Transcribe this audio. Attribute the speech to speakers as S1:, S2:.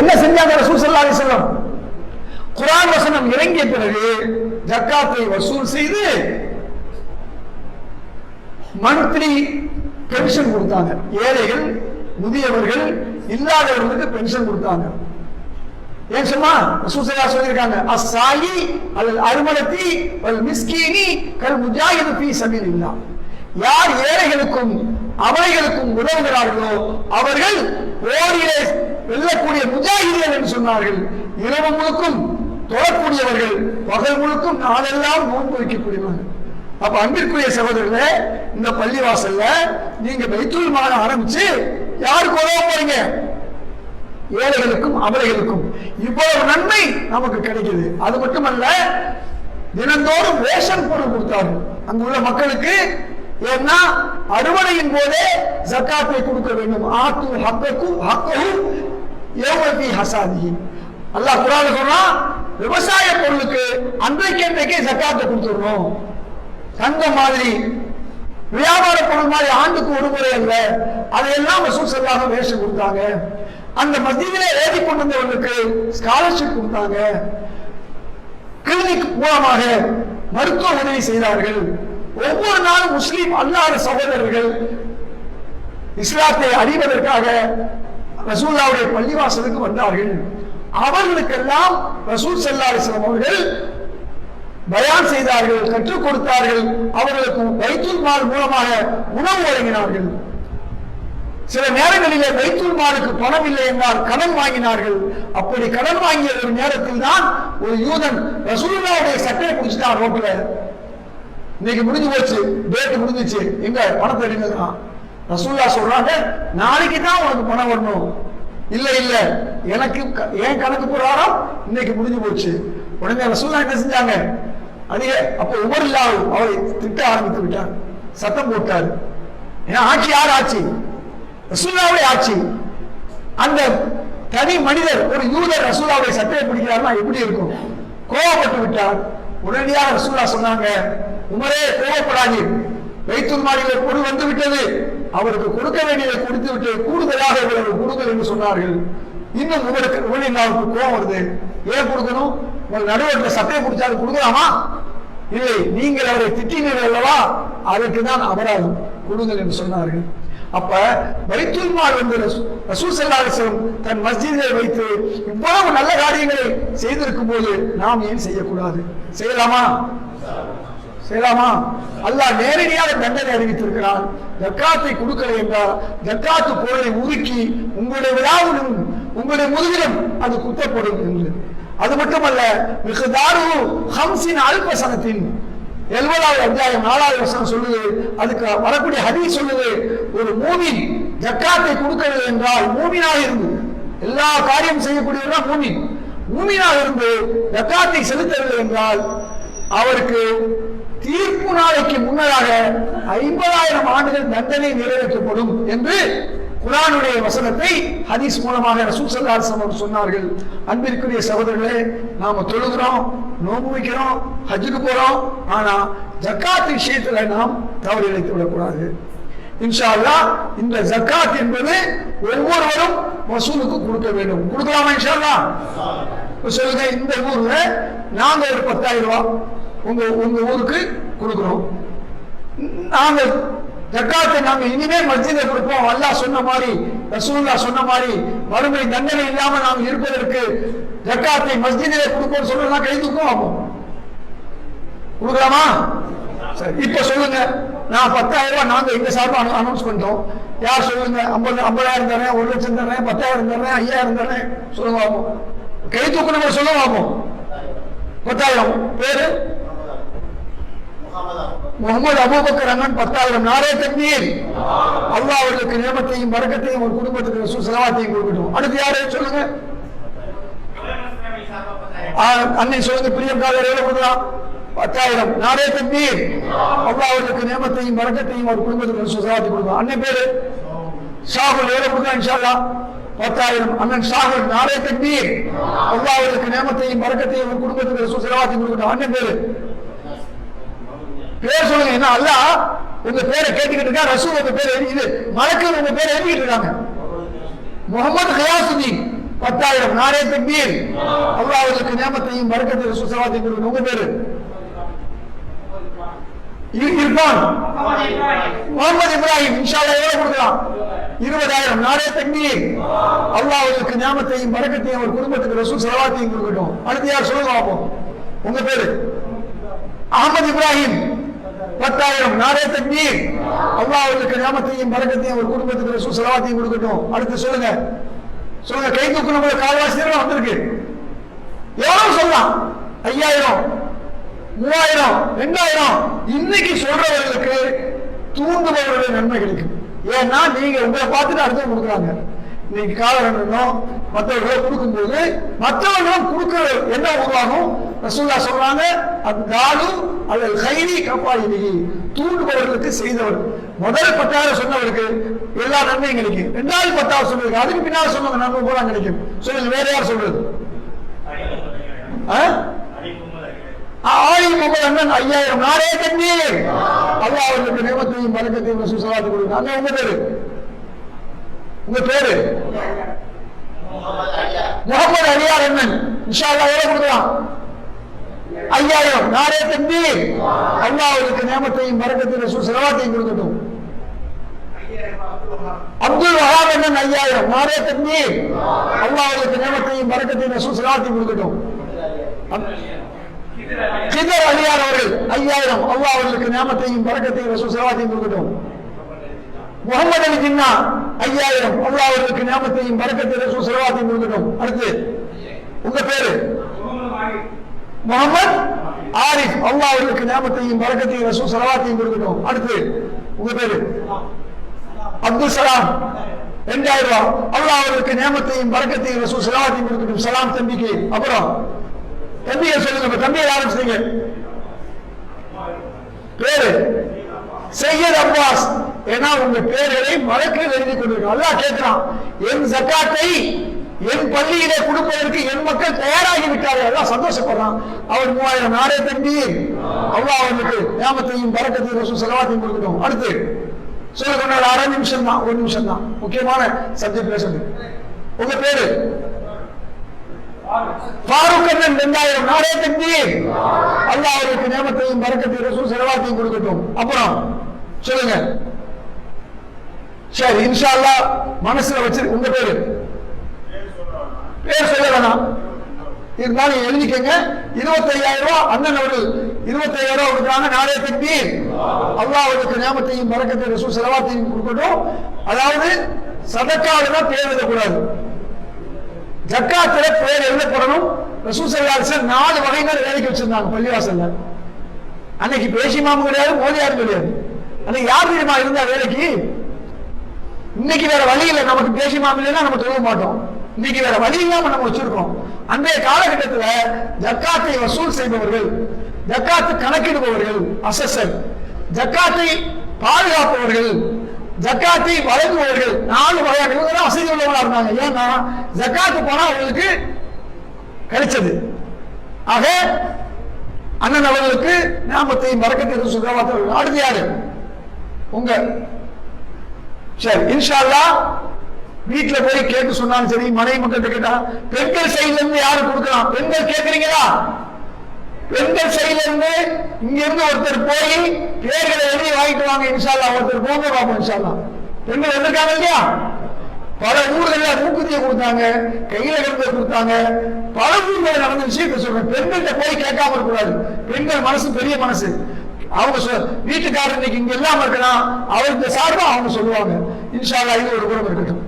S1: என்ன செஞ்சாங்க ரசூல் சல்லா அலைஹி வஸல்லம்? வசனம் இறங்கிய பிறகு ஜக்காத்தை வசூல் செய்து மந்த்லி பென்ஷன் கொடுத்தாங்க. ஏழைகள் முதியவர்கள் இல்லாதவர்களுக்கு பென்ஷன் கொடுத்தாங்க. ஏன் சும்மா ரசூசல்லா சொல்லியிருக்காங்க அஸ்ஸாயி அல்லது அருமலத்தி அல்லது மிஸ்கீனி கல் முஜாஹிது ஃபீ இல்லா யார் ஏழைகளுக்கும் அவைகளுக்கும் உதவுகிறார்களோ அவர்கள் போரிலே வெல்லக்கூடிய முஜாஹிதீன் என்று சொன்னார்கள். இரவு முழுக்கும் தொழக்கூடியவர்கள் பகல் முழுக்கும் நாளெல்லாம் நோன்பு வைக்கக்கூடியவர்கள். அப்ப அன்பிற்குரிய சகோதரர்களே இந்த பள்ளிவாசல்ல நீங்க பைத்துல் மால ஆரம்பிச்சு யாருக்கு உதவ போறீங்க? ஏழைகளுக்கும் அமலைகளுக்கும் இவ்வளவு நன்மை நமக்கு கிடைக்குது. அது மட்டுமல்ல தினந்தோறும் ரேஷன் பொருள் கொடுத்தார்கள். அங்குள்ள மக்களுக்கு ஏன்னா அறுவடையின் போதே ஜக்காத்தை கொடுக்க வேண்டும். ஆத்து ஹக்கக்கும் ஹக்கஹு யௌமபி ஹசாதி அல்லாஹ் குரான் சொன்னா விவசாய பொருளுக்கு அன்றைக்கு அன்றைக்கே சக்காத்தை கொடுத்துடணும். தங்கம் மாதிரி வியாபார பொருள் மாதிரி ஆண்டுக்கு ஒரு முறை அல்ல அதையெல்லாம் வசூல் செல்லாம ரேஷன் கொடுத்தாங்க. அந்த மத்தியில எழுதி கொண்டு வந்தவர்களுக்கு ஸ்காலர்ஷிப் கொடுத்தாங்க. கிளினிக் மூலமாக மருத்துவ உதவி செய்தார்கள். ஒவ்வொரு நாளும் முஸ்லீம் அல்லாத சகோதரர்கள் இஸ்லாத்தை அறிவதற்காக ரசூல்லாவுடைய பள்ளிவாசலுக்கு வந்தார்கள். அவர்களுக்கெல்லாம் ரசூல் ஸல்லல்லாஹு அவர்கள் பயான் செய்தார்கள் கற்றுக் கொடுத்தார்கள். அவர்களுக்கு வைத்துல் மால் மூலமாக உணவு வழங்கினார்கள். சில நேரங்களிலே வைத்துல் மாலுக்கு பணம் இல்லை என்றால் கடன் வாங்கினார்கள். அப்படி கடன் வாங்கிய ஒரு நேரத்தில் தான் ஒரு யூதன் ரசூல்லாவுடைய சட்டையை பிடிச்சிட்டான் ரோட்ல இன்னைக்கு முடிஞ்சு போச்சு டேட் முடிஞ்சிச்சு. எங்க? பணத்தை எடுங்கதான் ரசூல்லா சொல்றாங்க நாளைக்கு தான் உனக்கு பணம் வரணும். இல்ல இல்ல எனக்கு க- என் கணக்கு பிரகாரம் இன்னைக்கு முடிஞ்சு போச்சு. உடனே ரசூல்லா என்ன செஞ்சாங்க? அதிக அப்போ உமர் இல்லாவு அவரை திட்ட ஆரம்பித்து விட்டார். சத்தம் போட்டார். ஏன்னா ஆட்சி யார் ஆட்சி? ரசூல்லாவுடைய ஆட்சி. அந்த தனி மனிதர் ஒரு யூதர் ரசூலாவுடைய சட்டையை பிடிக்கிறார்னா எப்படி இருக்கும்? கோவப்பட்டு விட்டார். உடனடியாக ரசூலா சொன்னாங்க உமரே கோவப்படாதீர். வைத்தூர் மாடியில் பொருள் வந்து விட்டது. அவருக்கு கொடுக்க வேண்டியதை கொடுத்து விட்டு கூடுதலாக இவ்வளவு கொடுங்கள் என்று சொன்னார்கள். இன்னும் உங்களுக்கு உமரில்லாவுக்கு கோபம் வருது. ஏன் கொடுக்கணும்? உங்கள் நடுவர்கள் சட்டையை பிடிச்சாலும் கொடுக்கலாமா? இல்லை நீங்கள் அவரை திட்டினீர்கள் அல்லவா? அதற்கு தான் அபராதம் கொடுங்கள் என்று சொன்னார்கள். அப்ப வைத்துல்மால் வந்து ரசூ- ரசூல் ஸல்லல்லாஹு தன் மஸ்ஜிதை வைத்து இவ்வளவு நல்ல காரியங்களை செய்திருக்கும் போது நாம் ஏன் செய்யக்கூடாது? செய்யலாமா? செய்யலாமா? அல்லாஹ் நேரடியாக தண்டனை அறிவித்திருக்கிறான். ஜக்காத்தை கொடுக்கலை என்றால் ஜக்காத்து பொருளை உருக்கி உங்களுடைய விழாவிலும் உங்களுடைய முதுகிலும் அது குத்தப்படும் என்று. அது மட்டுமல்ல மிகுதாரு ஹம்சின் அல்பசனத்தின் எழுபதாவது அத்தியாயம் நாலாவது வருஷம் சொல்லுது. அதுக்கு வரக்கூடிய ஹதி சொல்லுது ஒரு மூமின் ஜக்காத்தை கொடுக்கவில்லை என்றால் மூமினாக இருந்து எல்லா காரியம் செய்யக்கூடியவர்கள் மூமின். மூமினாக இருந்து ஜக்காத்தை செலுத்தவில்லை என்றால் அவருக்கு தீர்ப்பு நாளைக்கு முன்னதாக ஐம்பதாயிரம் ஆண்டுகள் தண்டனை நிறைவேற்றப்படும் என்று குரானுடைய வசனத்தை ஹதீஸ் மூலமாக ரசூல் சமம் சொன்னார்கள். அன்பிற்குரிய சகோதரர்களே நாம தொழுகிறோம் நோம்பு வைக்கிறோம் ஹஜ்ஜுக்கு போறோம் ஆனா ஜக்காத் விஷயத்துல நாம் தவறு இழைத்து விடக்கூடாது. இன்ஷா அல்லாஹ் இந்த ஜக்காத் என்பது ஒவ்வொருவரும் வசூலுக்கு கொடுக்க வேண்டும். கொடுக்கலாமா இன்ஷா அல்லாஹ் சொல்லுங்க இந்த ஊர்ல நாங்க ஒரு பத்தாயிரம் ரூபாய் உங்க உங்க ஊருக்கு கொடுக்குறோம் நாங்கள் ஜக்காத்தை நாங்கள் இனிமேல் மஸ்ஜிதை கொடுப்போம். அல்லாஹ் சொன்ன மாதிரி ரசூல்லா சொன்ன மாதிரி வறுமை தண்டனை இல்லாமல் நாம் இருப்பதற்கு ஜக்காத்தை மஸ்ஜிதிலே கொடுப்போம் சொல்லலாம் கை தூக்கம் ஆகும். கொடுக்கலாமா? சரி இப்ப சொல்லுங்க. நான் பத்தாயிரம் ரூபாய் நாங்க எங்க சார்பா அனௌன்ஸ் பண்ணிட்டோம். யார் சொல்லுங்க? ஐம்பது ஐம்பதாயிரம் தரேன் ஒரு லட்சம் தரேன் பத்தாயிரம் தரேன் ஐயாயிரம் தரேன் சொல்லுங்க ஆகும். கை தூக்கணும் சொல்லுங்க பத்தாயிரம். பேரு? முகமது அபூபக்கர் அண்ணன் பத்தாயிரம் நாரே தண்ணீர். அல்லா அவர்களுக்கு நியமத்தையும் வரக்கத்தையும் ஒரு குடும்பத்துக்கு ரசூல் கொடுக்கட்டும். அடுத்து யாரே சொல்லுங்க? அன்னை சொல்லுங்க பிரியம் எவ்வளவு கொடுக்கலாம் பத்தாயிரம் நாரே தண்ணீர். அல்லா அவர்களுக்கு நியமத்தையும் வரக்கத்தையும் ஒரு குடும்பத்துக்கு ரசூல் கொடுக்கும் அண்ணன் பேரு? ஷாகுல். எவ்வளவு கொடுக்கலாம் இன்ஷா பத்தாயிரம். அண்ணன் ஷாகுல் நாடே தண்ணீர். அல்லா அவர்களுக்கு நியமத்தையும் வரக்கத்தையும் ஒரு குடும்பத்துக்கு ரசூல் கொடுக்கட்டும். அண்ணன் பேரு? பேர் சொல்லுங்க என்ன அல்ல? உங்க பேரை கேட்டுக்கிட்டு இருக்கா? ரசூல் உங்க பேர் எழுதி இது மலக்கு உங்க பேர் எழுதிக்கிட்டு இருக்காங்க. முகமது கயாசுதீன் பத்தாயிரம் நாரே தக்பீர். அல்லாஹ்வுக்கு நியமத்தையும் பரக்கத்தை ரசூசலாத்தையும் கொடுக்கணும் உங்க பேரு? இர்- இர்ஃபான் முகமது இப்ராஹிம் இன்ஷால்லா எவ்வளவு கொடுக்கலாம்? இருபதாயிரம் நாரே தக்பீர். அல்லாஹ்வுக்கு நியமத்தையும் மறக்கத்தையும் அவர் குடும்பத்துக்கு ரசூல் சலவாத்தையும் கொடுக்கட்டும். அடுத்து யார் சொல்லுங்க பார்ப்போம். உங்க பேரு? அகமது இப்ராஹிம். பத்தாயிரம் நாரே தக்பீர் அவர்களுக்கு நியமத்தையும் பரக்கத்தையும் அவர் குடும்பத்துக்கு ரசூல் கொடுக்கட்டும். அடுத்து சொல்லுங்க. சொல்லுங்க கை தூக்கணும் கால்வாசி வந்திருக்கு. எவ்வளவு சொல்லலாம். ஐயாயிரம் மூவாயிரம் ரெண்டாயிரம். இன்னைக்கு சொல்றவர்களுக்கு தூண்டுபவர்களுடைய நன்மை கிடைக்கும். ஏன்னா நீங்க உங்களை பார்த்துட்டு அடுத்தவங்க கொடுக்குறாங்க. இன்னைக்கு காலகண்டனும் மற்றவர்களை கொடுக்கும்போது மற்றவர்களும் கொடுக்க என்ன உருவாகும். ரசூல்லா சொல்றாங்க அந்தாலு அல்லது கைரி கப்பாயினி தூண்டுபவர்களுக்கு செய்தவர். முதல் பட்டார சொன்னவருக்கு எல்லா நன்மையும் கிடைக்கும். ரெண்டாவது பத்தாவது சொன்னவருக்கு அதுக்கு பின்னால் சொன்னவங்க நன்மை பூரா கிடைக்கும். சொல்லுங்க வேற யார் சொல்றது? ஆயிரம் முகமது அண்ணன் ஐயாயிரம் நாளே தண்ணீர் அல்லாஹ் அவர்களுக்கு நியமத்தையும் பழக்கத்தையும் சுசலாத்து கொடுங்க அங்க உங்க பேரு? உங்க பேரு? முகமது அலியார் அண்ணன். இன்ஷா அல்லாஹ் எவ்வளவு கொடுக்கலாம். ஐயாயிரம். நாளே தம்பி? அல்லாவுக்கு நியமத்தையும் பழக்கத்தையும் செலவாத்தையும் கொடுக்கட்டும். அப்துல் வஹாப் என்ன ஐயாயிரம். நாளே தம்பி? அல்லாவுக்கு நியமத்தையும் பழக்கத்தையும் செலவாத்தையும் கொடுக்கட்டும். கிதர் அலியார் அவர்கள் ஐயாயிரம். அல்லாஹ் அவர்களுக்கு நியமத்தையும் பறக்கத்தையும் ரசூல் செலவாத்தையும் கொடுக்கட்டும். முகமது அலி ஜின்னா ஐயாயிரம். அல்லாஹ் அவர்களுக்கு நியமத்தையும் பறக்கத்தையும் ரசூல் செலவாத்தையும் கொடுக்கட்டும். அடுத்து உங்க பேரு? முகமது ஆரிஃப். அல்லாஹ் அவர்களுக்கு ஞாபகத்தையும் பறக்கத்தையும் ரசூ சலவாத்தையும் கொடுக்கட்டும். அடுத்து உங்க பேரு? அப்துல் சலாம். ரெண்டாயிரம் ரூபாய். அல்லாஹ் அவர்களுக்கு நியமத்தையும் பறக்கத்தையும் ரசூ சலவாத்தையும் கொடுக்கட்டும். சலாம் தம்பிக்கு. அப்புறம் தம்பியை சொல்லுங்க. தம்பியை ஆரம்பிச்சீங்க பேரு? சையத் அப்பாஸ். ஏன்னா உங்க பேர்களை மறக்க எழுதி கொண்டிருக்கோம் அல்லாஹ் கேட்கிறான் என் ஜக்காத்தை என் பள்ளியிலே கொடுப்பதற்கு என் மக்கள் தயாராகி விட்டார்கள் எல்லாம் சந்தோஷப்படுறான். அவர் மூவாயிரம் நாடே தம்பி அவ்வளோ அவனுக்கு ஞாபகத்தையும் பறக்கத்தையும் செலவாத்தையும் கொடுக்கட்டும். அடுத்து சொல்ல கொண்டாடு அரை நிமிஷம் தான் ஒரு நிமிஷம் தான் முக்கியமான சப்ஜெக்ட் பேசுறது. உங்க பேரு? ஃபாரூக் அண்ணன் ரெண்டாயிரம் நாடே தம்பி அல்லாஹ் அவருக்கு நியமத்தையும் பறக்கத்தையும் ரசூல் செலவாத்தையும் கொடுக்கட்டும். அப்புறம் சொல்லுங்க. சரி இன்ஷா அல்லாஹ் மனசுல வச்சு உங்க பேரு? பேர் சொல்ல வேணாம். இருந்தாலும் நீங்க எழுதிக்கங்க. இருபத்தையாயிரம் ரூபாய் அண்ணன் அவர்கள் இருபத்தையாயிரம் ரூபாய் கொடுக்குறாங்க. நாளே தக்பீர் அல்லாஹ் அவருக்கு நியமத்தையும் பரக்கத்தையும் ரசூல் செலவாத்தையும் கொடுக்கட்டும். அதாவது சதக்காவில தான் பேர் எழுதக்கூடாது. ஜக்காத்துல பேர் எழுதப்படணும். ரசூசல்லாசன் நாலு வகைகள் வேலைக்கு வச்சிருந்தாங்க பள்ளிவாசல்ல. அன்னைக்கு பேசி மாமு கிடையாது மோதியாரும் கிடையாது. அன்னைக்கு யார் தெரியுமா இருந்தா வேலைக்கு? இன்னைக்கு வேற வழி இல்லை. நமக்கு பேசி மாமு இல்லைன்னா நம்ம தொழுவ மாட்டோம். இன்னைக்கு வேற வழி இல்லாம நம்ம வச்சிருக்கோம். அன்றைய காலகட்டத்துல ஜக்காத்தை வசூல் செய்பவர்கள் ஜக்காத்து கணக்கிடுபவர்கள் அசசர். ஜக்காத்தை பாதுகாப்பவர்கள் ஜக்காத்தை வழங்குபவர்கள். நாலு வகையான இவங்க தான் வசதி உள்ளவங்களா இருந்தாங்க. ஏன்னா ஜக்காத்து பணம் அவங்களுக்கு கிடைச்சது. ஆக அண்ணன் அவர்களுக்கு நாமத்தை மறக்கத்தை சுத்தமாக அடுத்து யாரு? உங்க. சரி இன்ஷா அல்லாஹ் வீட்டுல போய் கேட்டு சொன்னாலும் சரி மனைவி மக்கள் கேட்டா பெண்கள் சைடுல இருந்து யாரு கொடுக்கலாம்? பெண்கள் கேட்கறீங்களா பெண்கள் சைடுல இருந்து இங்க இருந்து ஒருத்தர் போய் பேர்களை எழுதி வாங்கிட்டு வாங்க இன்ஷால்லா ஒருத்தர் போங்க பாப்போம் இன்ஷால்லா பெண்கள் வந்திருக்காங்க இல்லையா? பல ஊர்கள்ல மூக்குத்திய கொடுத்தாங்க கையில கருத்தை கொடுத்தாங்க. பல ஊர்களில் நடந்த விஷயத்தை சொல்றேன். பெண்கள்கிட்ட போய் கேட்காம இருக்கக்கூடாது. பெண்கள் மனசு பெரிய மனசு. அவங்க சொல் வீட்டுக்காரர் இன்னைக்கு இங்க இல்லாம இருக்கலாம். அவருக்கு சார்பா அவங்க சொல்லுவாங்க. இன்ஷால்லா இது ஒரு குணம் இருக்கட்டும்.